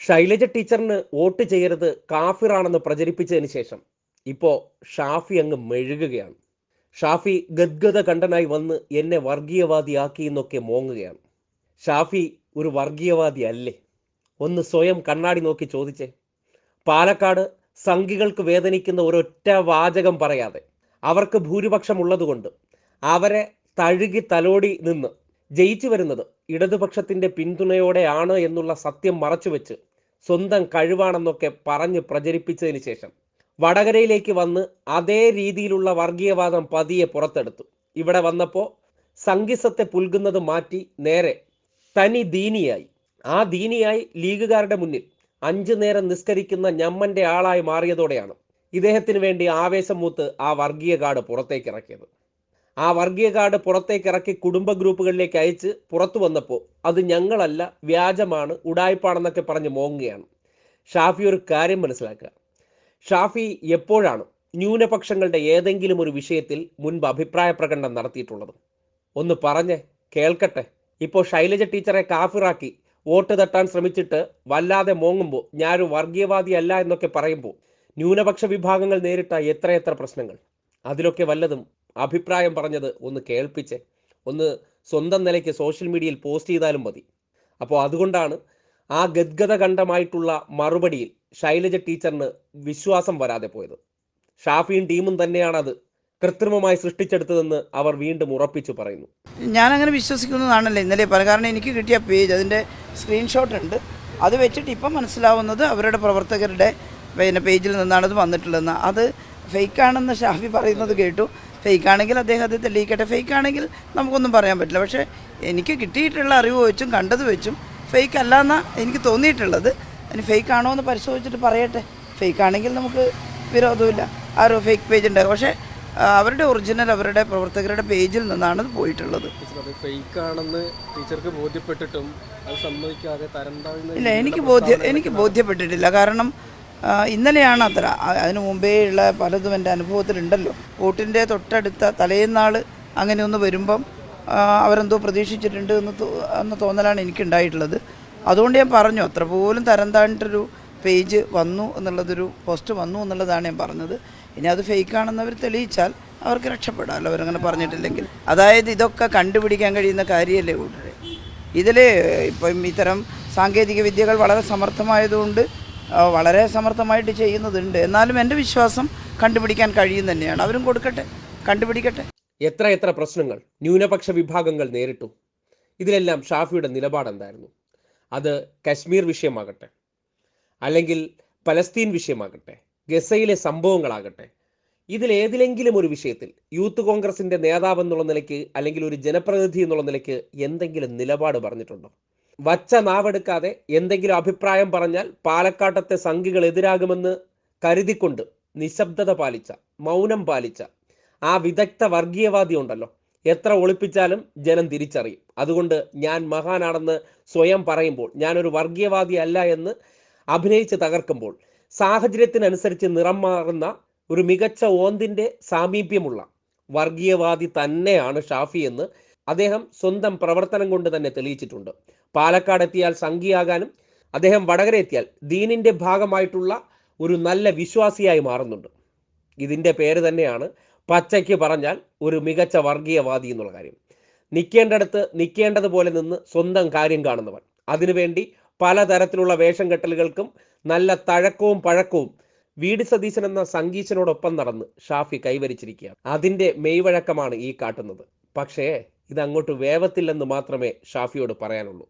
ശൈലജ ടീച്ചറിന് വോട്ട് ചെയ്യരുത് കാഫിറാണെന്ന് പ്രചരിപ്പിച്ചതിന് ശേഷം ഇപ്പോൾ ഷാഫി അങ്ങ് മെഴുകുകയാണ്. ഷാഫി ഗദ്ഗത കണ്ടനായി വന്ന് എന്നെ വർഗീയവാദിയാക്കി എന്നൊക്കെ മോങ്ങുകയാണ്. ഷാഫി ഒരു വർഗീയവാദി അല്ലേ? ഒന്ന് സ്വയം കണ്ണാടി നോക്കി ചോദിച്ചേ. പാലക്കാട് സംഘികൾക്ക് വേദനിക്കുന്ന ഒരൊറ്റ വാചകം പറയാതെ അവർക്ക് ഭൂരിപക്ഷം ഉള്ളതുകൊണ്ട് അവരെ തഴുകി തലോടി നിന്ന് ജയിച്ചു വരുന്നത് ഇടതുപക്ഷത്തിന്റെ പിന്തുണയോടെയാണ് എന്നുള്ള സത്യം മറച്ചുവെച്ച് സ്വന്തം കഴിവാണെന്നൊക്കെ പറഞ്ഞ് പ്രചരിപ്പിച്ചതിന് ശേഷം വടകരയിലേക്ക് വന്ന് അതേ രീതിയിലുള്ള വർഗീയവാദം പതിയെ പുറത്തെടുത്തു. ഇവിടെ വന്നപ്പോൾ സംഗീസത്തെ പുൽകുന്നത് മാറ്റി നേരെ തനി ദീനിയായി. ആ ദീനിയായി ലീഗുകാരുടെ മുന്നിൽ അഞ്ചു നേരം നിസ്കരിക്കുന്ന ഞമ്മന്റെ ആളായി മാറിയതോടെയാണ് ഇദ്ദേഹത്തിന് വേണ്ടി ആവേശം മൂത്ത് ആ വർഗീയ കാർഡ് പുറത്തേക്ക് ഇറക്കിയത് ആ വർഗീയ കാർഡ് പുറത്തേക്ക് ഇറക്കി കുടുംബ ഗ്രൂപ്പുകളിലേക്ക് അയച്ച് പുറത്തു വന്നപ്പോൾ അത് ഞങ്ങളല്ല വ്യാജമാണ് ഉടായ്പാണെന്നൊക്കെ പറഞ്ഞ് മോങ്ങുകയാണ്. ഷാഫി ഒരു കാര്യം മനസ്സിലാക്കുക. ഷാഫി എപ്പോഴാണ് ന്യൂനപക്ഷങ്ങളുടെ ഏതെങ്കിലും ഒരു വിഷയത്തിൽ മുൻപ് അഭിപ്രായ പ്രകടനം നടത്തിയിട്ടുള്ളത്? ഒന്ന് പറഞ്ഞേ കേൾക്കട്ടെ. ഇപ്പോൾ ശൈലജ ടീച്ചറെ കാഫിറാക്കി വോട്ട് തട്ടാൻ ശ്രമിച്ചിട്ട് വല്ലാതെ മോങ്ങുമ്പോൾ ഞാനൊരു വർഗീയവാദി അല്ല എന്നൊക്കെ പറയുമ്പോൾ ന്യൂനപക്ഷ വിഭാഗങ്ങൾ നേരിട്ട എത്രയെത്ര പ്രശ്നങ്ങൾ? അതിലൊക്കെ വല്ലതും അഭിപ്രായം പറഞ്ഞത് ഒന്ന് കേൾപ്പിച്ച് ഒന്ന് സ്വന്തം നിലയ്ക്ക് സോഷ്യൽ മീഡിയയിൽ പോസ്റ്റ് ചെയ്താലും മതി. അപ്പോൾ അതുകൊണ്ടാണ് ആ ഗദ്ഗത കണ്ഠമായിട്ടുള്ള മറുപടിയിൽ ശൈലജ ടീച്ചറിന് വിശ്വാസം വരാതെ പോയത്. ഷാഫിയും ടീമും തന്നെയാണ് അത് കൃത്രിമമായി സൃഷ്ടിച്ചെടുത്തതെന്ന് അവർ വീണ്ടും ഉറപ്പിച്ചു പറയുന്നു. ഞാനങ്ങനെ വിശ്വസിക്കുന്നതാണല്ലോ? ഇന്നലെ പറ കാരണം എനിക്ക് കിട്ടിയ പേജ് അതിന്റെ സ്ക്രീൻഷോട്ട് ഉണ്ട്. അത് വെച്ചിട്ട് ഇപ്പം മനസ്സിലാവുന്നത് അവരുടെ പ്രവർത്തകരുടെ പിന്നെ പേജിൽ നിന്നാണ് അത് വന്നിട്ടുള്ളതെന്ന്. അത് ഫേക്കാണെന്ന് ഷാഫി പറയുന്നത് കേട്ടു. ഫേക്കാണെങ്കിൽ അദ്ദേഹം അത് തെളിയിക്കട്ടെ. ഫേക്കാണെങ്കിൽ നമുക്കൊന്നും പറയാൻ പറ്റില്ല. പക്ഷേ എനിക്ക് കിട്ടിയിട്ടുള്ള അറിവ് വെച്ചും കണ്ടത് വെച്ചും ഫേക്ക് അല്ല എന്നാണ് എനിക്ക് തോന്നിയിട്ടുള്ളത്. അതിന് ഫേക്ക് ആണോ എന്ന് പരിശോധിച്ചിട്ട് പറയട്ടെ. ഫേക്ക് ആണെങ്കിൽ നമുക്ക് വിരോധമില്ല. ആരോ ഫേക്ക് പേജ് ഉണ്ടാകും പക്ഷേ അവരുടെ ഒറിജിനൽ അവരുടെ പ്രവർത്തകരുടെ പേജിൽ നിന്നാണ് പോയിട്ടുള്ളത്. ടീച്ചർക്ക് ബോധ്യപ്പെട്ടിട്ടും അത് സമ്മതിക്കാതെ തരം ഇല്ല എനിക്ക് ബോധ്യ എനിക്ക് ബോധ്യപ്പെട്ടിട്ടില്ല. കാരണം ഇന്നലെയാണ് അത്ര. അതിനു മുമ്പേ ഉള്ള പലതും എന്റെ അനുഭവത്തിലുണ്ടല്ലോ. വോട്ടിന്റെ തൊട്ടടുത്ത തലേന്നാൾ അങ്ങനെ ഒന്ന് വരുമ്പം അവരെന്തോ പ്രതീക്ഷിച്ചിട്ടുണ്ട് എന്ന് എന്ന തോന്നലാണ് എനിക്കുണ്ടായിട്ടുള്ളത്. അതുകൊണ്ട് ഞാൻ പറഞ്ഞു അത്ര പോലും തരം താഴ്ന്നിട്ടൊരു പേജ് വന്നു എന്നുള്ളതൊരു പോസ്റ്റ് വന്നു എന്നുള്ളതാണ് ഞാൻ പറഞ്ഞത്. ഇനി അത് ഫേക്കാണെന്ന് അവർ തെളിയിച്ചാൽ അവർക്ക് രക്ഷപ്പെടാമല്ലോ അവരങ്ങനെ പറഞ്ഞിട്ടില്ലെങ്കിൽ. അതായത് ഇതൊക്കെ കണ്ടുപിടിക്കാൻ കഴിയുന്ന കാര്യമല്ലേ കൂട്ടരെ ഇതിൽ ഇപ്പം ഇത്തരം സാങ്കേതിക വിദ്യകൾ വളരെ സമർത്ഥമായതുകൊണ്ട് വളരെ സമർത്ഥമായിട്ട് ചെയ്യുന്നതുണ്ട്. എന്നാലും എന്റെ വിശ്വാസം കണ്ടുപിടിക്കാൻ കഴിയും തന്നെയാണ്. അവരും കൊടുക്കട്ടെ കണ്ടുപിടിക്കട്ടെ. എത്ര എത്ര പ്രശ്നങ്ങൾ ന്യൂനപക്ഷ വിഭാഗങ്ങൾ നേരിട്ടു. ഇതിലെല്ലാം ഷാഫിയുടെ നിലപാടെന്തായിരുന്നു അത് കശ്മീർ വിഷയമാകട്ടെ അല്ലെങ്കിൽ പലസ്തീൻ വിഷയമാകട്ടെ ഗസയിലെ സംഭവങ്ങളാകട്ടെ ഇതിലേതിലെങ്കിലും ഒരു വിഷയത്തിൽ യൂത്ത് കോൺഗ്രസിന്റെ നേതാവ് എന്നുള്ള നിലയ്ക്ക് അല്ലെങ്കിൽ ഒരു ജനപ്രതിനിധി എന്നുള്ള നിലയ്ക്ക് എന്തെങ്കിലും നിലപാട് പറഞ്ഞിട്ടുണ്ടോ? വച്ച നാവെടുക്കാതെ എന്തെങ്കിലും അഭിപ്രായം പറഞ്ഞാൽ പാലക്കാട്ടത്തെ സംഘികൾ എതിരാകുമെന്ന് കരുതിക്കൊണ്ട് നിശബ്ദത പാലിച്ച മൗനം പാലിച്ച ആ വിദഗ്ധ വർഗീയവാദി ഉണ്ടല്ലോ. എത്ര ഒളിപ്പിച്ചാലും ജനം തിരിച്ചറിയും. അതുകൊണ്ട് ഞാൻ മഹാനാണെന്ന് സ്വയം പറയുമ്പോൾ ഞാനൊരു വർഗീയവാദി അല്ല എന്ന് അഭിനയിച്ച് തകർക്കുമ്പോൾ സാഹചര്യത്തിനനുസരിച്ച് നിറം മാറുന്ന ഒരു മികച്ച ഓന്തിന്റെ സാമീപ്യമുള്ള വർഗീയവാദി തന്നെയാണ് ഷാഫി എന്ന് അദ്ദേഹം സ്വന്തം പ്രവർത്തനം കൊണ്ട് തന്നെ തെളിയിച്ചിട്ടുണ്ട്. പാലക്കാട് എത്തിയാൽ സംഘിയാകാനും അദ്ദേഹം വടകര എത്തിയാൽ ദീനിന്റെ ഭാഗമായിട്ടുള്ള ഒരു നല്ല വിശ്വാസിയായി മാറുന്നുണ്ട്. ഇതിന്റെ പേര് തന്നെയാണ് പച്ചയ്ക്ക് പറഞ്ഞാൽ ഒരു മികച്ച വർഗീയവാദി എന്നുള്ള കാര്യം. നിൽക്കേണ്ടടുത്ത് നിൽക്കേണ്ടതുപോലെ നിന്ന് സ്വന്തം കാര്യം കാണുന്നവൻ. അതിനുവേണ്ടി പലതരത്തിലുള്ള വേഷം കെട്ടലുകൾക്കും നല്ല തഴക്കവും പഴക്കവും വീട് സതീശൻ എന്ന സംഗീശനോടൊപ്പം നടന്ന് ഷാഫി കൈവരിച്ചിരിക്കുകയാണ്. അതിന്റെ മെയ്വഴക്കമാണ് ഈ കാട്ടുന്നത്. പക്ഷേ ഇത് അങ്ങോട്ട് വേവത്തില്ലെന്ന് മാത്രമേ ഷാഫിയോട് പറയാനുള്ളൂ.